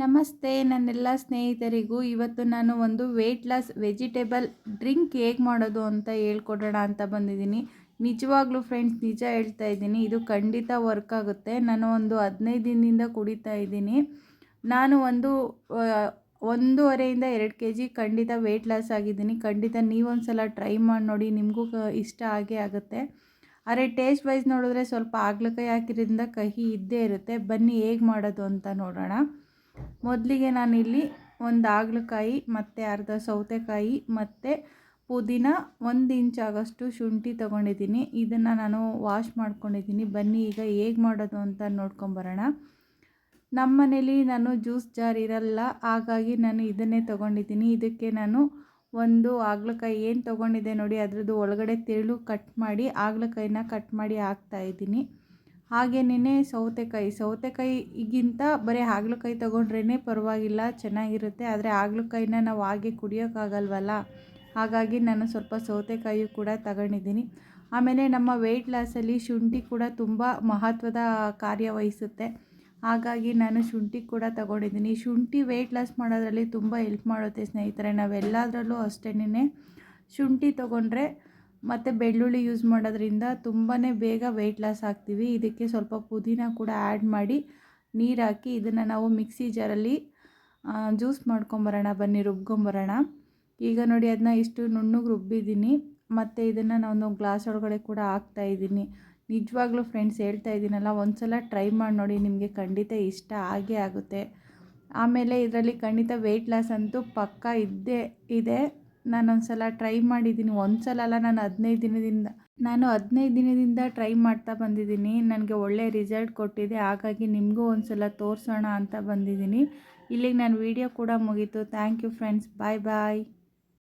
ನಮಸ್ತೆ. ನನ್ನೆಲ್ಲ ಸ್ನೇಹಿತರಿಗೂ ಇವತ್ತು ನಾನು ಒಂದು ವೆಯ್ಟ್ ಲಾಸ್ ವೆಜಿಟೇಬಲ್ ಡ್ರಿಂಕ್ ಹೇಗೆ ಮಾಡೋದು ಅಂತ ಹೇಳ್ಕೊಡೋಣ ಅಂತ ಬಂದಿದ್ದೀನಿ. ನಿಜವಾಗ್ಲೂ ಫ್ರೆಂಡ್ಸ್ ನಿಜ ಹೇಳ್ತಾ ಇದ್ದೀನಿ. ಇದು ಖಂಡಿತ ವರ್ಕ್ ಆಗುತ್ತೆ. ನಾನು ಒಂದು ಹದಿನೈದು ದಿನದಿಂದ ಕುಡಿತಾ ಇದ್ದೀನಿ. ನಾನು ಒಂದು ಒಂದೂವರೆಯಿಂದ ಎರಡು ಕೆ ಜಿ ಖಂಡಿತ ವೆಯ್ಟ್ ಲಾಸ್ ಆಗಿದ್ದೀನಿ. ಖಂಡಿತ ನೀವೊಂದು ಸಲ ಟ್ರೈ ಮಾಡಿ ನೋಡಿ, ನಿಮಗೂ ಇಷ್ಟ ಆಗೇ ಆಗುತ್ತೆ. ಆದರೆ ಟೇಸ್ಟ್ ವೈಸ್ ನೋಡಿದ್ರೆ ಸ್ವಲ್ಪ ಆಗ್ಲಕಾಯಿ ಹಾಕಿರೋದ್ರಿಂದ ಕಹಿ ಇದ್ದೇ ಇರುತ್ತೆ. ಬನ್ನಿ ಹೇಗೆ ಮಾಡೋದು ಅಂತ ನೋಡೋಣ. ಮೊದಲಿಗೆ ನಾನಿಲ್ಲಿ ಒಂದು ಹಾಗಲಕಾಯಿ ಮತ್ತು ಅರ್ಧ ಸೌತೆಕಾಯಿ, ಮತ್ತು ಪುದೀನ ಒಂದು ಇಂಚ್ ಆಗೋಷ್ಟು ಶುಂಠಿ ತೊಗೊಂಡಿದ್ದೀನಿ. ಇದನ್ನು ನಾನು ವಾಶ್ ಮಾಡ್ಕೊಂಡಿದ್ದೀನಿ. ಬನ್ನಿ, ಈಗ ಹೇಗೆ ಮಾಡೋದು ಅಂತ ನೋಡ್ಕೊಂಬರೋಣ ನಮ್ಮ ಮನೇಲಿ ನಾನು ಜ್ಯೂಸ್ ಜಾರ್ ಇರಲ್ಲ, ಹಾಗಾಗಿ ನಾನು ಇದನ್ನೇ ತೊಗೊಂಡಿದ್ದೀನಿ. ಇದಕ್ಕೆ ನಾನು ಒಂದು ಹಾಗಲಕಾಯಿ ಏನು ತೊಗೊಂಡಿದ್ದೆ ನೋಡಿ, ಅದರದ್ದು ಒಳಗಡೆ ತೆಳು ಕಟ್ ಮಾಡಿ ಹಾಗಲಕಾಯಿನ ಕಟ್ ಮಾಡಿ ಹಾಕ್ತಾ ಹಾಗೇನೇ ಸೌತೆಕಾಯಿ. ಸೌತೆಕಾಯಿಗಿಂತ ಬರೀ ಹಾಗಲಕಾಯಿ ತೊಗೊಂಡ್ರೇ ಪರವಾಗಿಲ್ಲ, ಚೆನ್ನಾಗಿರುತ್ತೆ. ಆದರೆ ಹಾಗಲಕಾಯಿನ ನಾವು ಹಾಗೆ ಕುಡಿಯೋಕ್ಕಾಗಲ್ವಲ್ಲ? ಹಾಗಾಗಿ ನಾನು ಸ್ವಲ್ಪ ಸೌತೆಕಾಯಿ ಕೂಡ ತಗೊಂಡಿದ್ದೀನಿ. ಆಮೇಲೆ ನಮ್ಮ ವೆಯ್ಟ್ ಲಾಸಲ್ಲಿ ಶುಂಠಿ ಕೂಡ ತುಂಬ ಮಹತ್ವದ ಕಾರ್ಯವಹಿಸುತ್ತೆ ಹಾಗಾಗಿ ನಾನು ಶುಂಠಿ ಕೂಡ ತಗೊಂಡಿದ್ದೀನಿ. ಶುಂಠಿ ವೆಯ್ಟ್ ಲಾಸ್ ಮಾಡೋದ್ರಲ್ಲಿ ತುಂಬ ಹೆಲ್ಪ್ ಮಾಡುತ್ತೆ ಸ್ನೇಹಿತರೆ. ನಾವೆಲ್ಲದರಲ್ಲೂ ಅಷ್ಟೇನೆ ಶುಂಠಿ ತೊಗೊಂಡ್ರೆ ಮತ್ತು ಬೆಳ್ಳುಳ್ಳಿ ಯೂಸ್ ಮಾಡೋದ್ರಿಂದ ತುಂಬಾ ಬೇಗ ವೆಯ್ಟ್ ಲಾಸ್ ಆಗ್ತೀವಿ. ಇದಕ್ಕೆ ಸ್ವಲ್ಪ ಪುದೀನ ಕೂಡ ಆ್ಯಡ್ ಮಾಡಿ ನೀರು ಹಾಕಿ ಇದನ್ನು ನಾವು ಮಿಕ್ಸಿ ಜಾರಲ್ಲಿ ಜ್ಯೂಸ್ ಮಾಡ್ಕೊಂಬರೋಣ. ಬನ್ನಿ, ರುಬ್ಕೊಂಬರೋಣ. ಈಗ ನೋಡಿ ಅದನ್ನ ಇಷ್ಟು ನುಣ್ಣಗೆ ರುಬ್ಬಿದ್ದೀನಿ. ಮತ್ತು ಇದನ್ನು ನಾನು ಗ್ಲಾಸ್ ಒಳಗಡೆ ಕೂಡ ಹಾಕ್ತಾ ಇದ್ದೀನಿ. ನಿಜವಾಗ್ಲೂ ಫ್ರೆಂಡ್ಸ್ ಹೇಳ್ತಾ ಇದ್ದೀನಲ್ಲ ಒಂದು ಸಲ ಟ್ರೈ ಮಾಡಿ ನೋಡಿ, ನಿಮಗೆ ಖಂಡಿತ ಇಷ್ಟ ಆಗೇ ಆಗುತ್ತೆ. ಆಮೇಲೆ ಇದರಲ್ಲಿ ಖಂಡಿತ ವೆಯ್ಟ್ ಲಾಸ್ ಅಂತೂ ಪಕ್ಕ ಇದ್ದೇ ಇದೆ. ನಾನೊಂದು ಸಲ ಟ್ರೈ ಮಾಡಿದ್ದೀನಿ. ಒಂದು ಸಲ ಅಲ್ಲ ನಾನು ಹದಿನೈದು ದಿನದಿಂದ, ನಾನು ಹದಿನೈದು ದಿನದಿಂದ ಟ್ರೈ ಮಾಡ್ತಾ ಬಂದಿದ್ದೀನಿ. ನನಗೆ ಒಳ್ಳೆ ರಿಸಲ್ಟ್ ಕೊಟ್ಟಿದೆ. ಹಾಗಾಗಿ ನಿಮಗೂ ಒಂದು ಸಲ ತೋರಿಸೋಣ ಅಂತ ಬಂದಿದ್ದೀನಿ. ಇಲ್ಲಿಗೆ ನಾನು ವಿಡಿಯೋ ಕೂಡ ಮುಗೀತು. Thank you friends bye bye